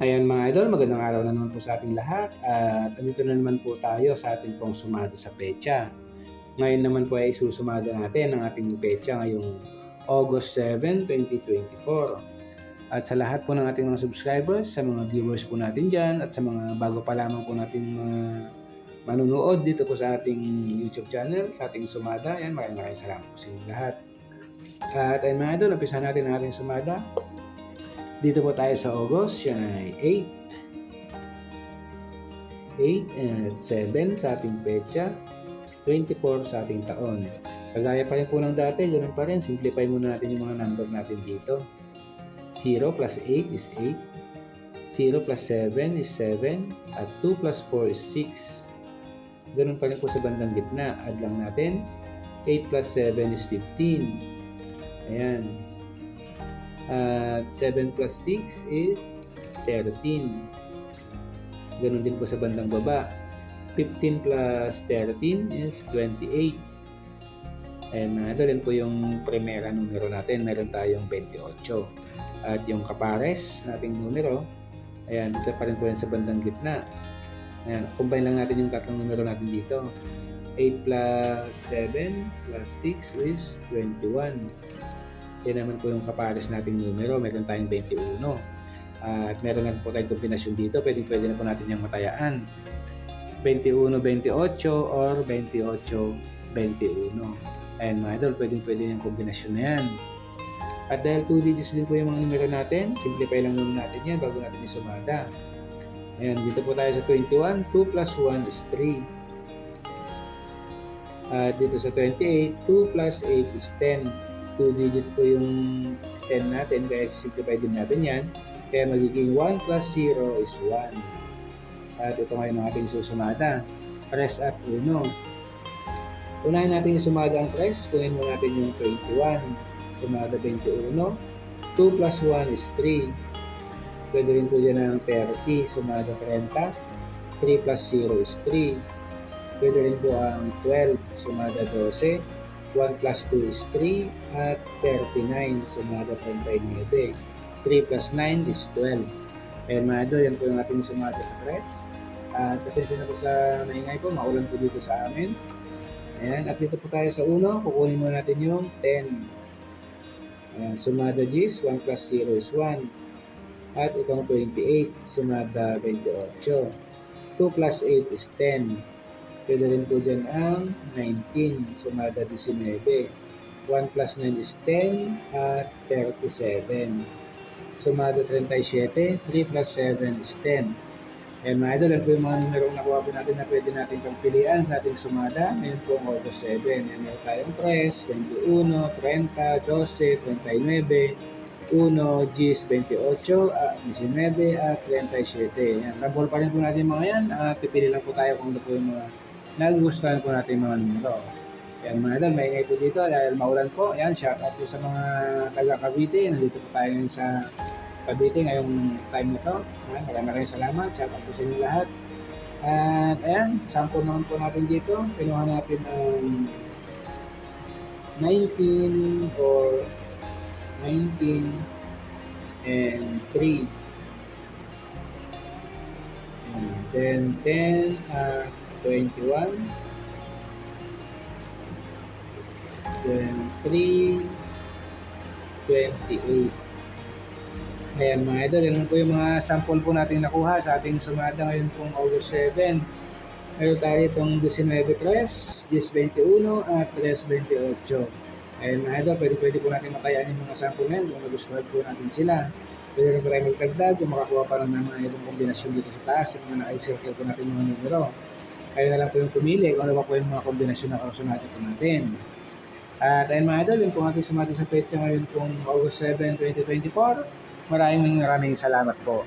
Ayan mga idol, magandang araw na naman po sa ating lahat at andito na naman po tayo sa ating pong sumada sa pecha. Ngayon naman po ay susumada natin ang ating pecha ngayong August 7, 2024. At sa lahat po ng ating mga subscribers, sa mga viewers po natin dyan at sa mga bago pa lamang po natin mga manunood dito po sa ating YouTube channel, sa ating sumada, ayan maraming maraming salamat po sa inyo lahat. At ayun mga idol, umpisa natin ang ating sumada. Dito po tayo sa August, yan ay 8. 8 at 7 sa ating pecha, 24 sa ating taon. Kagaya pa rin po ng dati, ganun pa rin. Simplify muna natin yung mga number natin dito. 0 plus 8 is 8. 0 plus 7 is 7. At 2 plus 4 is 6. Ganun pa rin po sa bandang gitna. Add lang natin. 8 plus 7 is 15. Ayan. At 7 plus 6 is 13. Ganun din po sa bandang baba. 15 plus 13 is 28. And mga ito din po yung primera numero natin. Meron tayong 28. At yung kapares nating numero, ayan, ito pa rin po yan sa bandang gitna. Ayan, combine lang natin yung tatlong numero natin dito. 8 plus 7 plus 6 is 21. Yan naman po yung kapares nating numero. Meron tayong 21. at meron na po tayong kombinasyon dito. Pwede, pwede na po natin yung matayaan. 21-28 or 28-21. Ayan mga idol, pwede, pwede yung kombinasyon na yan. At dahil 2 digits din po yung mga numero natin, simplify lang muna natin yan bago natin isumada. Ayan, dito po tayo sa 21. 2 plus 1 is 3. At dito sa 28, 2 plus 8 is 10. 2 digits po yung 10 natin, kaya simplify din natin yan. Kaya magiging 1 plus 0 is 1. At ito ngayon ang ating susumada. Press at 1. Unahin natin yung sumada ang press. Kunin mo natin yung 21. Sumada 21. 2 plus 1 is 3. Pwede rin po dyan ng 30. Sumada 30. 3 plus 0 is 3. Pwede rin po ang 12. Sumada 12. 1 plus 2 is 3 at 39 sumada 39 3 plus 9 is 12 and mga idol yan po yung ating sumada sa press at pasensya na po sa maingay po maulan po dito sa amin. Ayan at dito po tayo sa uno kukunin mo natin yung 10 ayan, sumada G's 1 plus 0 is 1 at itong 28 sumada 28 2 plus 8 is 10 Pwede rin po dyan ang 19, sumada 19. 1 plus 9 is 10 at 37. Sumada 37, 3 plus 7 is 10. And mga idol, yan po yung mga numero nakuha po natin na pwede natin pagpilian sa ating sumada. Ngayon po ang August 7. Yan meron tayong 3, 21, 30, 12, 29, 1, G's 28, uh, 19 at 37. Yan, rambol pa rin po natin mga yan. Uh, pipili lang po tayo kung ano po yung mga nagugustuhan po natin mga numero. Yan mga idol, maingay po dito dahil maulan po. Yan, shout out po sa mga taga Cavite. Nandito po tayo sa Cavite ngayong time na to. Yan, maraming maraming salamat. Shout out po sa inyo lahat. At ayan, sample naman po natin dito. Pinuha natin ang 19 or 19 and 3. And then 10 at 21 then 3 28 Ayan mga idol, yan po yung mga sample po natin nakuha. Sa ating sumada ngayon pong August 7 Meron tayo itong 19 tres, 10-21 at 3-28 Ayan mga idol, pwede, pwede po natin makayaan yung mga sample na yan kung nagustuhan po natin sila. Pwede rin tayo magdagdag kung makakuha pa ng mga ibang kombinasyon dito sa taas. Yung mga naka-circle po natin mga numero kayo na lang po yung pumili kung ano ba po yung mga kombinasyon na kasunati po natin. At ayun mga idol, yung pong ating sumati sa petya ngayon pong August 7, 2024. Maraming maraming salamat po.